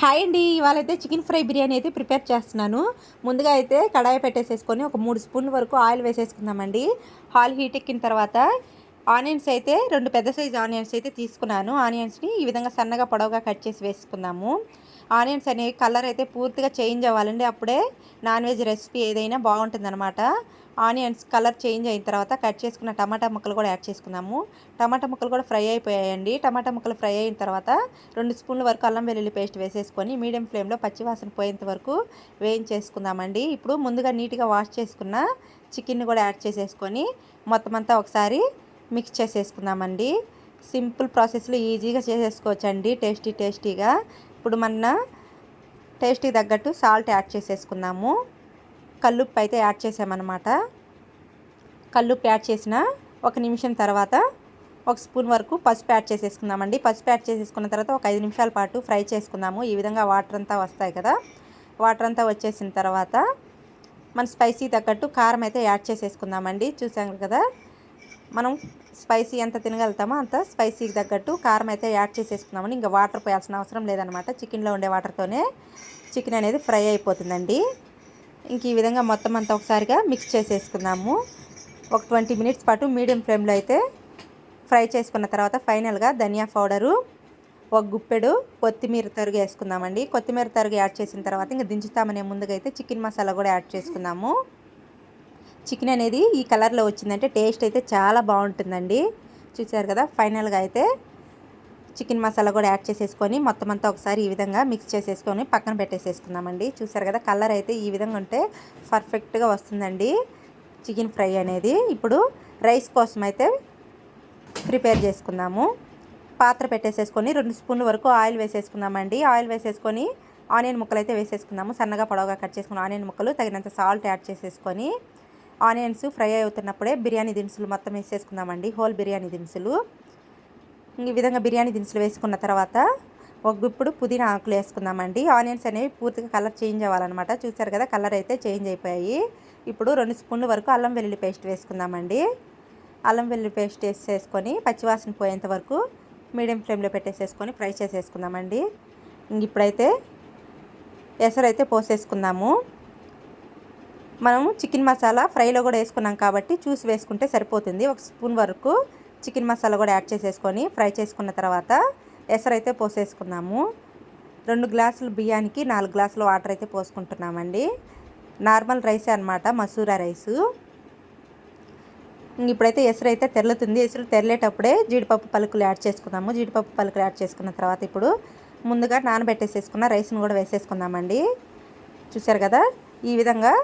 Hi అండి ఇవాళ అయితే చికెన్ ఫ్రై బిర్యానీ అయితే ప్రిపేర్ చేస్తున్నాను. ముందుగా అయితే కడాయి పెట్టేసేసుకొని ఒక మూడు స్పూన్ల వరకు ఆయిల్ వేసేసుకుందామండి. ఆయిల్ హీట్ ఎక్కిన తర్వాత ఆనియన్స్ అయితే రెండు పెద్ద సైజు ఆనియన్స్ అయితే తీసుకున్నాను. ఆనియన్స్ని ఈ విధంగా సన్నగా పొడవుగా కట్ చేసి వేసుకుందాము. ఆనియన్స్ అనేవి కలర్ అయితే పూర్తిగా చేంజ్ అవ్వాలండి. అప్పుడే నాన్ వెజ్ రెసిపీ ఏదైనా బాగుంటుందన్నమాట. ఆనియన్స్ కలర్ చేంజ్ అయిన తర్వాత కట్ చేసుకున్న టమాటా ముక్కలు కూడా యాడ్ చేసుకున్నాము టమాటా ముక్కలు కూడా ఫ్రై అయిపోయాయండి. టమాటా ముక్కలు ఫ్రై అయిన తర్వాత రెండు స్పూన్ల వరకు అల్లం వెల్లుల్లి పేస్ట్ వేసేసుకొని మీడియం ఫ్లేమ్లో పచ్చివాసన పోయేంత వరకు వేయించేసుకుందామండి. ఇప్పుడు ముందుగా నీట్గా వాష్ చేసుకున్న చికెన్ కూడా యాడ్ చేసేసుకొని మొత్తం అంతా ఒకసారి మిక్స్ చేసేసుకుందామండి. సింపుల్ ప్రాసెస్లో ఈజీగా చేసేసుకోవచ్చండి. టేస్టీ టేస్టీగా. ఇప్పుడు మన టేస్టీ తగ్గట్టు సాల్ట్ యాడ్ చేసేసుకుందాము. కల్లుప్పు అయితే యాడ్ చేసామన్నమాట. కల్లుప్పు యాడ్ చేసిన ఒక నిమిషం తర్వాత ఒక స్పూన్ వరకు పసుపు యాడ్ చేసేసుకుందామండి. పసుపు యాడ్ చేసేసుకున్న తర్వాత ఒక ఐదు నిమిషాల పాటు ఫ్రై చేసుకుందాము. ఈ విధంగా వాటర్ అంతా వస్తాయి కదా. వాటర్ అంతా వచ్చేసిన తర్వాత మన స్పైసీ తగ్గట్టు కారం అయితే యాడ్ చేసేసుకుందామండి. చూసాం కదా. మనం స్పైసీ ఎంత తినగలుగుతామో అంత స్పైసీకి తగ్గట్టు కారం అయితే యాడ్ చేసేసుకున్నామని ఇంకా వాటర్ పోయాల్సిన అవసరం లేదనమాట చికెన్లో ఉండే వాటర్తోనే చికెన్ అనేది ఫ్రై అయిపోతుందండి. ఇంక ఈ విధంగా మొత్తం అంతా ఒకసారిగా మిక్స్ చేసేసుకుందాము ఒక ట్వంటీ మినిట్స్ పాటు మీడియం ఫ్లేమ్లో అయితే ఫ్రై చేసుకున్న తర్వాత ఫైనల్గా ధనియా పౌడరు ఒక గుప్పెడు కొత్తిమీర తరుగు వేసుకుందామండి. కొత్తిమీర తరుగు యాడ్ చేసిన తర్వాత ఇంకా దించుతామనే ముందుగా అయితే చికెన్ మసాలా కూడా యాడ్ చేసుకుందాము చికెన్ అనేది ఈ కలర్లో వచ్చిందంటే టేస్ట్ అయితే చాలా బాగుంటుందండి. చూసారు కదా ఫైనల్గా అయితే చికెన్ మసాలా కూడా యాడ్ చేసేసుకొని మొత్తం అంతా ఒకసారి ఈ విధంగా మిక్స్ చేసేసుకొని పక్కన పెట్టేసేసుకుందామండి. చూసారు కదా కలర్ అయితే ఈ విధంగా ఉంటే పర్ఫెక్ట్గా వస్తుందండి చికెన్ ఫ్రై అనేది. ఇప్పుడు రైస్ కోసం అయితే ప్రిపేర్ చేసుకుందాము. పాత్ర పెట్టేసేసుకొని రెండు స్పూన్ల వరకు ఆయిల్ వేసేసుకుందామండి. ఆయిల్ వేసేసుకొని ఆనియన్ ముక్కలు అయితే వేసేసుకుందాము. సన్నగా పొడవుగా కట్ చేసుకున్న ఆనియన్ ముక్కలు తగినంత సాల్ట్ యాడ్ చేసేసుకొని ఆనియన్స్ ఫ్రై అవుతున్నప్పుడే బిర్యానీ దినుసులు మొత్తం వేసేసుకుందామండి. హోల్ బిర్యానీ దినుసులు. ఈ విధంగా బిర్యానీ దినుసులు వేసుకున్న తర్వాత ఒక గుప్పుడు పుదీనా ఆకులు వేసుకుందామండి. ఆనియన్స్ అనేవి పూర్తిగా కలర్ చేంజ్ అవ్వాలన్నమాట. చూసారు కదా కలర్ అయితే చేంజ్ అయిపోయాయి. ఇప్పుడు రెండు స్పూన్ల వరకు అల్లం వెల్లుల్లి పేస్ట్ వేసుకుందామండి. అల్లం వెల్లుల్లి పేస్ట్ వేసేసుకొని పచ్చివాసన పోయేంత వరకు మీడియం ఫ్లేమ్లో పెట్టేసేసుకొని ఫ్రై చేసేసుకుందామండి. ఇప్పుడైతే ఎసరైతే పోసేసుకుందాము. మనము చికెన్ మసాలా ఫ్రైలో కూడా వేసుకున్నాం కాబట్టి చూసి వేసుకుంటే సరిపోతుంది. ఒక స్పూన్ వరకు చికెన్ మసాలా కూడా యాడ్ చేసేసుకొని ఫ్రై చేసుకున్న తర్వాత ఎసరైతే పోసేసుకున్నాము. రెండు గ్లాసులు బియ్యానికి నాలుగు గ్లాసులు వాటర్ అయితే పోసుకుంటున్నామండి. నార్మల్ రైసే అనమాట మసూర రైసు. ఇప్పుడైతే ఎసురు అయితే తెరలుతుంది. ఎసురు తెరలేటప్పుడే జీడిపప్పు పలుకులు యాడ్ చేసుకుందాము. జీడిపప్పు పలుకులు యాడ్ చేసుకున్న తర్వాత ఇప్పుడు ముందుగా నానబెట్టేసేసుకున్న రైస్ను కూడా వేసేసుకుందామండి. చూసారు కదా? ఈ విధంగా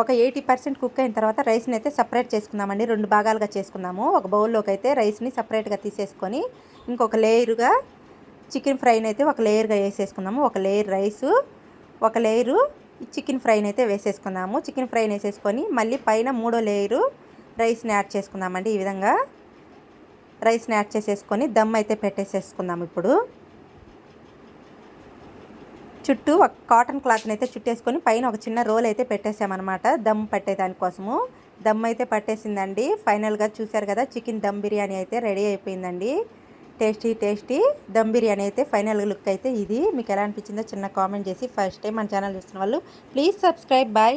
ఒక ఎయిటీ పర్సెంట్ కుక్ అయిన తర్వాత రైస్ని అయితే సపరేట్ చేసుకుందామండి. రెండు భాగాలుగా చేసుకుందాము. ఒక బౌల్లోకి అయితే రైస్ని సపరేట్గా తీసేసుకొని ఇంకొక లేయరుగా చికెన్ ఫ్రైని అయితే ఒక లేయర్గా వేసేసుకుందాము. ఒక లేయర్ రైసు ఒక లేయరు చికెన్ ఫ్రైని అయితే వేసేసుకుందాము. చికెన్ ఫ్రైని వేసేసుకొని మళ్ళీ పైన మూడో లేయరు రైస్ని యాడ్ చేసుకుందామండి. ఈ విధంగా రైస్ని యాడ్ చేసేసుకొని దమ్ అయితే పెట్టేసేసుకుందాము ఇప్పుడు. చుట్టూ ఒక కాటన్ క్లాత్ని అయితే చుట్టేసుకొని పైన ఒక చిన్న రోల్ అయితే పెట్టేసామన్నమాట దమ్ పట్టేదానికోసము దమ్ అయితే పట్టేసిందండి. ఫైనల్గా చూసారు కదా చికెన్ దమ్ బిర్యానీ అయితే రెడీ అయిపోయిందండి. టేస్టీ టేస్టీ దమ్ బిర్యానీ అయితే ఫైనల్ లుక్ అయితే ఇది. మీకు ఎలా అనిపించిందో చిన్న కామెంట్ చేసి ఫస్ట్ టైం మన ఛానల్ చూస్తున్న వాళ్ళు ప్లీజ్ సబ్స్క్రైబ్ బాయ్.